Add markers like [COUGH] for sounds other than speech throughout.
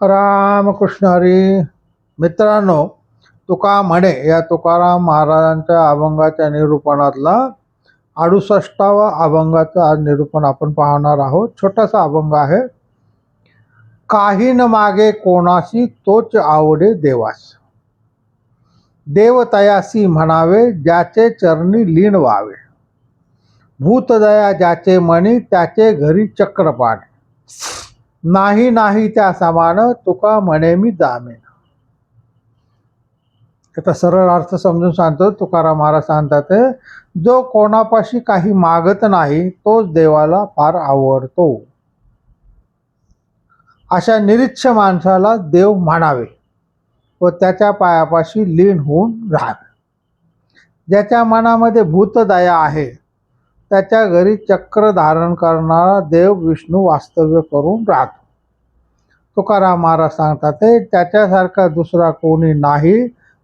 रामकृष्ण हरी. मित्रांनो तुका म्हणे या तुकाराम महाराजांच्या अभंगाच्या निरूपणातला अडुसष्टावा अभंगाचं आज निरूपण आपण पाहणार आहोत. छोटासा अभंग आहे काही न मागे कोणाशी तोच आवडे देवास. देवतयासी म्हणावे ज्याचे चरणी लीन व्हावे. भूतदया ज्याचे मणी त्याचे घरी चक्रपाणे. नाही नाही त्या समान तुका म्हणे मी जामेन. आता सरळ अर्थ समजून सांगतो तुकाराम महाराज सांगतात ते, जो कोणापाशी काही मागत नाही तोच देवाला फार आवडतो. अशा निरीच्छ माणसाला देव म्हणावे व त्याच्या पायापाशी लीन होऊन राहावे. ज्याच्या मनामध्ये भूतदया आहे त्याच्या घरी चक्र धारण करणारा देव विष्णू वास्तव्य करून राहतो. तुकाराम महाराज सांगतात ते त्याच्यासारखा दुसरा कोणी नाही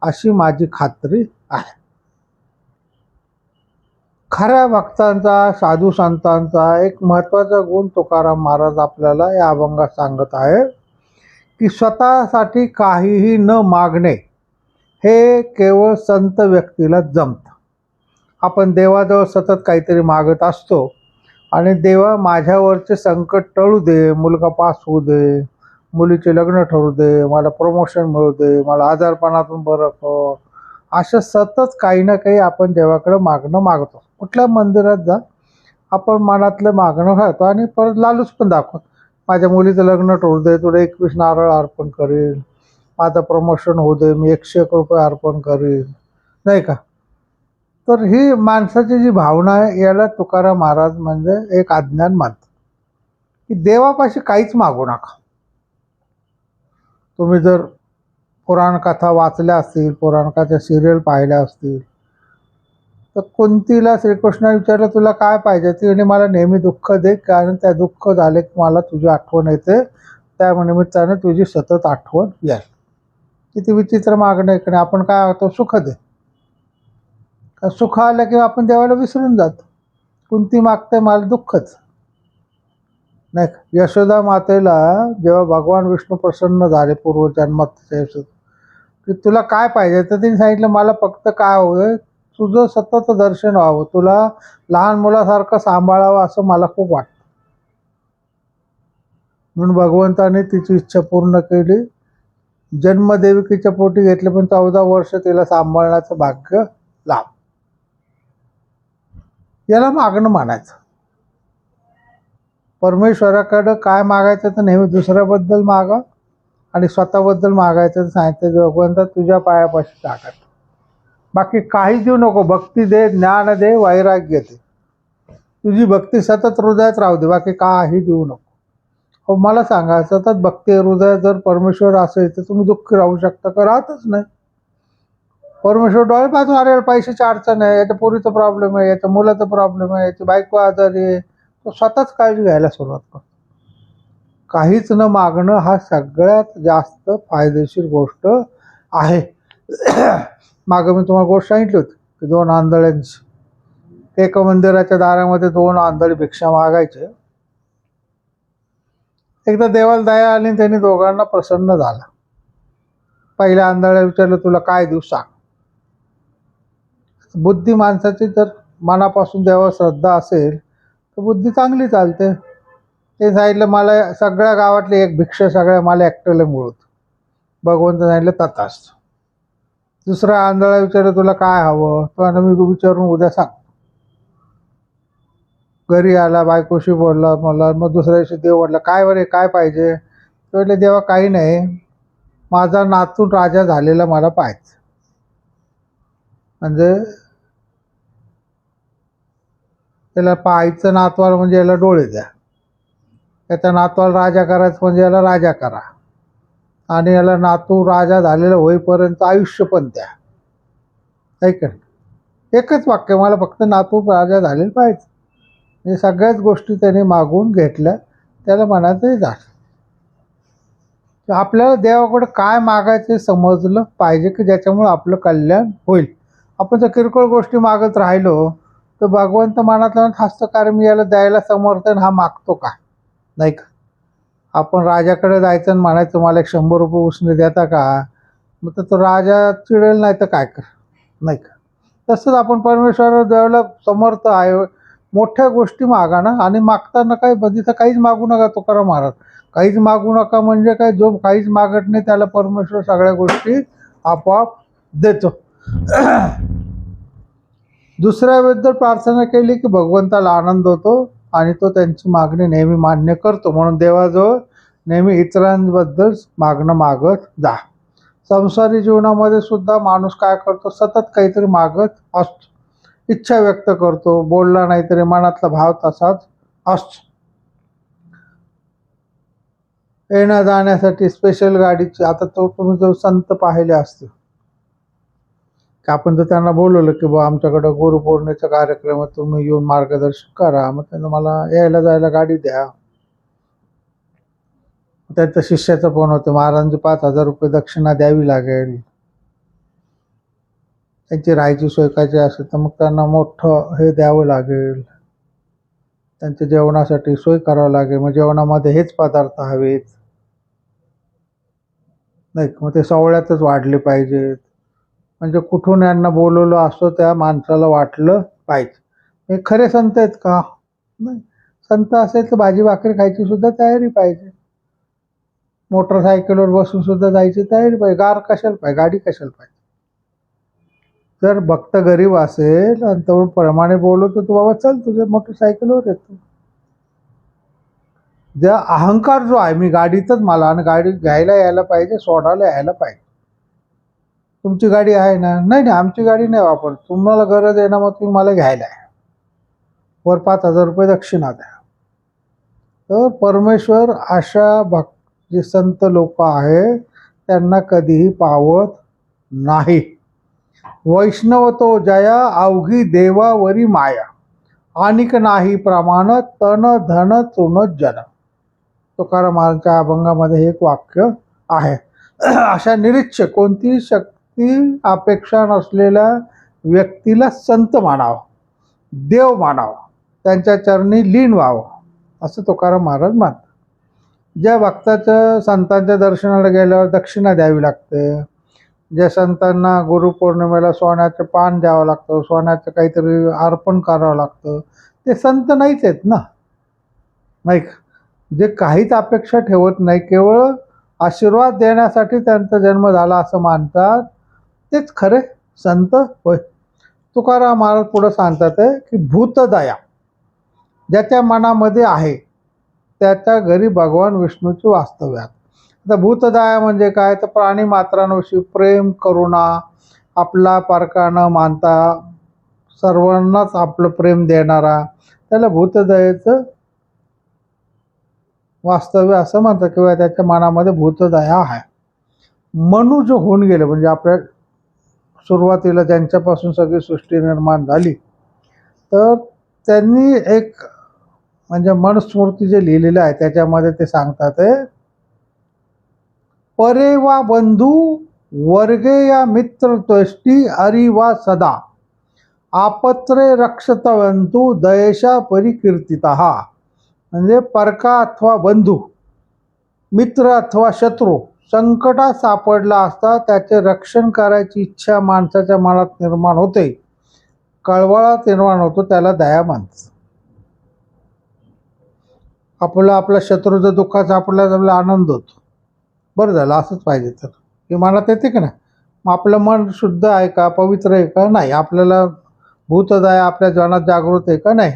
अशी माझी खात्री आहे. खऱ्या भक्तांचा साधू संतांचा एक महत्त्वाचा गुण तुकाराम महाराज आपल्याला या अभंगात सांगत आहे की स्वतःसाठी काहीही न मागणे हे केवळ संत व्यक्तीला जमत. आपण देवाजवळ सतत काहीतरी मागत असतो. आणि देवा माझ्यावरचे संकट टळू दे मुलगा पास होऊ दे मुलीचे लग्न ठरू दे मला प्रमोशन मिळू दे मला आजारपणातून बरं कर. असं सतत काही ना काही आपण देवाकडे मागणं मागतो. कुठल्या मंदिरात जा आपण मनातलं मागणं घालतो आणि परत लालूच पण दाखवतो. माझ्या मुलीचं लग्न ठरू दे तुला एकवीस नारळ अर्पण करेल माझं प्रमोशन होऊ दे मी एकशे एक रुपये अर्पण करेल नाही का? तर ही माणसाची जी भावना आहे याला तुकाराम महाराज म्हणजे एक अज्ञान मानतात. की देवापाशी काहीच मागू नका. तुम्ही जर पुराणकथा वाचल्या असतील पुराणकथा सिरियल पाहिल्या असतील तर कुंतीला श्रीकृष्ण विचारलं तुला काय पाहिजे? ती आणि मला नेहमी दुःख दे कारण त्या दुःख झाले की मला तुझी आठवण येते. त्या निमित्ताने तुझी सतत आठवण येईल किती विचित्र मागणं आहे की नाही आपण काय होतो सुख दे. सुख आलं किंवा आपण देवाला विसरून जातो. कुंती मागते मला दुःखच. नाही का? यशोदा मातेला जेव्हा भगवान विष्णू प्रसन्न झाले पूर्वजन्मात त्या की तुला काय पाहिजे? तर तिने सांगितलं मला फक्त काय हवं तुझं सतत दर्शन व्हावं. तुला लहान मुलासारखं सांभाळावं असं मला खूप वाटतं. म्हणून भगवंताने तिची इच्छा पूर्ण केली. जन्मदेविकेच्या पोटी घेतले पण चौदा वर्ष तिला सांभाळण्याचं भाग्य लाभ. याला मागणं मानायचं. परमेश्वराकडं काय मागायचं तर नेहमी दुसऱ्याबद्दल मागा आणि स्वतःबद्दल मागायचं तर सांगितलं भगवंता तुझ्या पायापाशी टाकायचं बाकी काही देऊ नको भक्ती दे ज्ञान दे वैराग्य दे. तुझी भक्ती सतत हृदयात राहू दे बाकी काही देऊ नको. हो मला सांगा सतत भक्ती हृदयात जर परमेश्वर असेल तर तुम्ही दुःखी राहू शकता का? राहतच नाही. परमेश्वर डोळे पाहतो अरे पैशाची अडचण आहे याच्या पोरीचा प्रॉब्लेम आहे याच्या मुलाचा प्रॉब्लेम आहे याची बायको आजारी आहे. तो स्वतःच काळजी घ्यायला सुरुवात करतो. काहीच न मागणं हा सगळ्यात जास्त फायदेशीर गोष्ट आहे. [CLEARS THROAT] मागं मी तुम्हाला गोष्ट सांगितली होती की दोन आंधळ्यांची एका मंदिराच्या दारामध्ये दोन आंधळी भिक्षा मागायचे. एकदा देवाला दया आली आणि त्यांनी दोघांना प्रसन्न झाला. पहिल्या आंधळ्या विचारलं तुला काय देऊ सांग? बुद्धी माणसाची जर मनापासून देवा श्रद्धा असेल तर बुद्धी चांगली चालते. ते सांगितलं मला सगळ्या गावातले एक भिक्षा सगळ्या मला एकट्याला मिळत भगवंत सांगितलं तथाच दुसरा आंधळा विचारलं तुला काय हवं? तो मी विचारून उद्या सांग घरी आला बायकोशी बोलला मला मग दुसऱ्या दिवशी देव म्हटलं काय बरे काय पाहिजे? तो म्हटलं देवा काही नाही. माझा नातून राजा झालेला मला पाहायचं. म्हणजे त्याला पाहायचं नातवाल म्हणजे याला डोळे द्या. त्याचा नातवाल राजा करायचं म्हणजे याला राजा करा. आणि याला नातू राजा झालेला होईपर्यंत आयुष्य पण द्या. ऐक एकच वाक्य मला फक्त नातू राजा झालेलं पाहिजे. म्हणजे सगळ्याच गोष्टी त्याने मागून घेतल्या. त्याला मनातही झालं. आपल्याला देवाकडे काय मागायचं समजलं पाहिजे की ज्याच्यामुळं आपलं कल्याण होईल. आपण जर किरकोळ गोष्टी मागत राहिलो तर भगवंत मनातला हस्तकार मी याला द्यायला समर्थन हा मागतो का? नाही का? आपण राजाकडे जायचं आणि म्हणायचं मला एक शंभर रुपये उसने देता का? मग तर तो राजा चिडेल नाही तर काय कर? नाही का? तसंच आपण परमेश्वर देवाला समर्थ आहे. मोठ्या गोष्टी मागा ना. आणि मागताना काय तिथं काहीच मागू नका तो करा महाराज. काहीच मागू नका म्हणजे काय? जो काहीच मागत नाही त्याला परमेश्वर सगळ्या गोष्टी आपोआप देतो. दुसऱ्याबद्दल प्रार्थना केली की भगवंताला आनंद होतो आणि तो त्यांची मागणी नेहमी मान्य करतो. म्हणून देवाजवळ नेहमी इतरांबद्दल मागणं मागत जा. संसारी जीवनामध्ये सुद्धा माणूस काय करतो? सतत काहीतरी मागत असतो. इच्छा व्यक्त करतो. बोलला नाही तरी मनातला भाव तसाच असतो. येण्या जाण्यासाठी स्पेशल गाडीची आता तो तुम्ही जो संत पाहिले असते की आपण जर त्यांना बोलवलं की बा आमच्याकडं गुरुपौर्णिमेचा कार्यक्रम आहे तुम्ही येऊन मार्गदर्शन करा. मग त्यांना मला यायला जायला गाडी द्या. त्यांचं शिष्याचं फोन होतं महाराजांची पाच हजार रुपये दक्षिणा द्यावी लागेल. त्यांची राहायची सोय करायची असेल तर मग त्यांना मोठं हे द्यावं लागेल. त्यांच्या जेवणासाठी सोय करावं लागेल. मग जेवणामध्ये हेच पदार्थ हवेत. नाही मग ते सोहळ्यातच वाढले पाहिजेत. म्हणजे कुठून यांना बोलवलं असं त्या माणसाला वाटलं पाहिजे. हे खरे संत आहेत का? नाही. संत असेल तर भाजी भाकरी खायची सुद्धा तयारी पाहिजे. मोटरसायकलवर बसून सुद्धा जायची तयारी पाहिजे. गार कशाला पाहिजे? गाडी कशाला पाहिजे? जर भक्त गरीब असेल आणि तो प्रमाणे बोलवतो तू बाबा चल तुझ्या मोटरसायकलवर येतो. ज्या अहंकार जो आहे मी गाडीतच मला आणि गाडी घ्यायला यायला पाहिजे सोडायला यायला पाहिजे. तुमची गाडी आहे ना? नाही नाही आमची गाडी नाही वापर तुम्हाला गरज आहे ना मग तुम्ही मला घ्यायला आहे वर पाच हजार रुपये दक्षिणा द्या. तर परमेश्वर अशा भक्त जे संत लोक आहे त्यांना कधीही पावत नाही. वैष्णव तो जया अवघी देवावरी माया. आणिक नाही प्रमाण तन धन चुन जन. तुकारामांच्या अभंगामध्ये हे एक वाक्य आहे. अशा निरीच्छ कोणतीही शक्ती अपेक्षा नसलेल्या व्यक्तीला संत मानावं देव मानावं त्यांच्या चरणी लीन व्हावं असं तुकाराम महाराज मानतात ज्या भक्ताच्या संतांच्या दर्शनाला गेल्यावर दक्षिणा द्यावी लागते ज्या संतांना गुरुपौर्णिमेला सोन्याचं पान द्यावं लागतं सोन्याचं काहीतरी अर्पण करावं लागतं ते संत नाहीच आहेत ना? नाही का? जे काहीच अपेक्षा ठेवत नाही केवळ आशीर्वाद देण्यासाठी त्यांचा जन्म झाला असं मानतात तेच खरे संत होय. तुकाराम महाराज पुढं सांगतात आहे की भूतदया ज्याच्या मनामध्ये आहे त्याच्या घरी भगवान विष्णूचे वास्तव्यात आता भूतदया म्हणजे काय? तर प्राणी मात्रांविषयी प्रेम करुणा आपला पारकानं मानता सर्वांनाच आपलं प्रेम देणारा त्याला भूतदयेचं वास्तव्य असं म्हणतात किंवा त्याच्या मनामध्ये भूतदया आहे. मनु जो होऊन गेलं म्हणजे आपल्या सुरुवातीला ज्यांच्यापासून सगळी सृष्टी निर्माण झाली तर त्यांनी एक म्हणजे मनस्मृती जे लिहिलेलं आहे त्याच्यामध्ये ते सांगतात आहे परे वा बंधू वर्गे या मित्र त्वष्टी अरी वा सदा आपत्रे रक्षतवंतू दयेशा परिकीर्तिता म्हणजे परका अथवा बंधू मित्र अथवा शत्रू संकटात सापडला असता त्याचे रक्षण करायची इच्छा माणसाच्या मनात निर्माण होते. कळवळात निर्माण होतो त्याला दया मानतात शत्रू जर दुःखात दुःखाचा आपल्याला आपला आनंद होतो. बरं झालं असंच पाहिजे तर. हे मनात येते की नाही? मग आपलं मन शुद्ध आहे का पवित्र आहे का? नाही. आपल्याला भूतदया आपल्या जनात जागृत आहे का? नाही.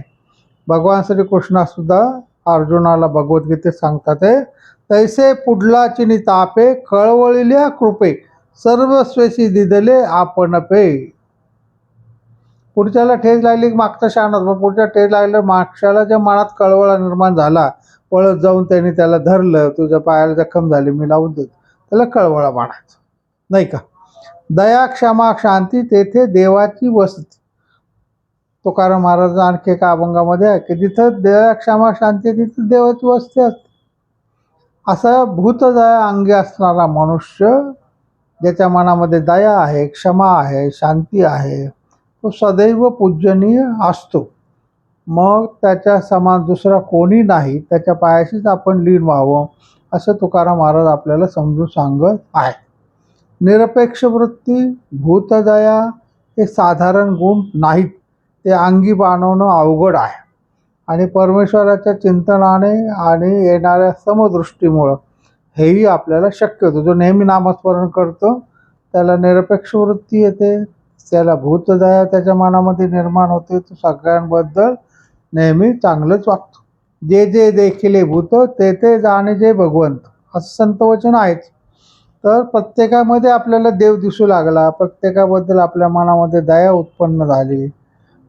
भगवान श्रीकृष्णासुद्धा अर्जुनाला भगवद्गीतेत सांगतात आहे तैसे पुढलाची तापे कळवळिल्या कृपे सर्वस्वेशी दिदले आपण पे. पुढच्याला ठेच लागली की मागचा शाणत मग पुढच्या ठेच लागलं मागच्याला ज्या मनात कळवळा निर्माण झाला पळत जाऊन त्यांनी त्याला धरलं तुझ्या पायाला जखम झाली मी लावून देतो. त्याला कळवळा मानायचं. नाही का? दया क्षमा शांती तेथे देवाची वसती. तुकाराम महाराज आणखी एका अभंगामध्ये आहे की जिथं दया क्षमा शांती तिथं देवाची वस्ती असते. असा भूतदया अंगी असणारा मनुष्य ज्याच्या मनामध्ये दया आहे क्षमा आहे शांती आहे तो सदैव पूजनीय असतो. मग त्याच्या समान दुसरा कोणी नाही त्याच्या पायाशीच आपण लीन व्हावं असं तुकाराम महाराज आपल्याला समजून सांगत आहे निरपेक्ष वृत्ती भूतदया हे साधारण गुण नाहीत. ते अंगी बाणवणं अवघड आहे. आणि परमेश्वराच्या चिंतनाने आणि येणाऱ्या समदृष्टीमुळं हेही आपल्याला शक्य होतं. जो नेहमी नामस्मरण करतो त्याला निरपेक्ष वृत्ती येते त्याला भूतदया त्याच्या मनामध्ये निर्माण होते. तो सगळ्यांबद्दल नेहमी चांगलंच वागतो. जे जे देखिले भूत ते ते जाणे जे भगवंत असं संतवचन आहेच. तर प्रत्येकामध्ये आपल्याला देव दिसू लागला प्रत्येकाबद्दल आपल्या मनामध्ये दया उत्पन्न झाली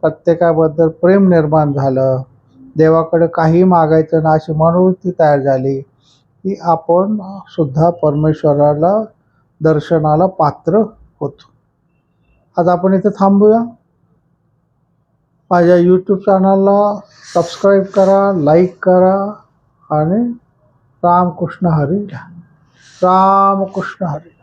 प्रत्येकाबद्दल प्रेम निर्माण झालं. देवाकडे काही मागायचं ना अशी मनोवृत्ती तयार झाली की आपण सुद्धा परमेश्वराला दर्शनाला पात्र होतो. आज आपण इथे थांबूया. माझ्या यूट्यूब चॅनलला सबस्क्राईब करा लाईक करा आणि रामकृष्ण हरी रामकृष्ण हरी.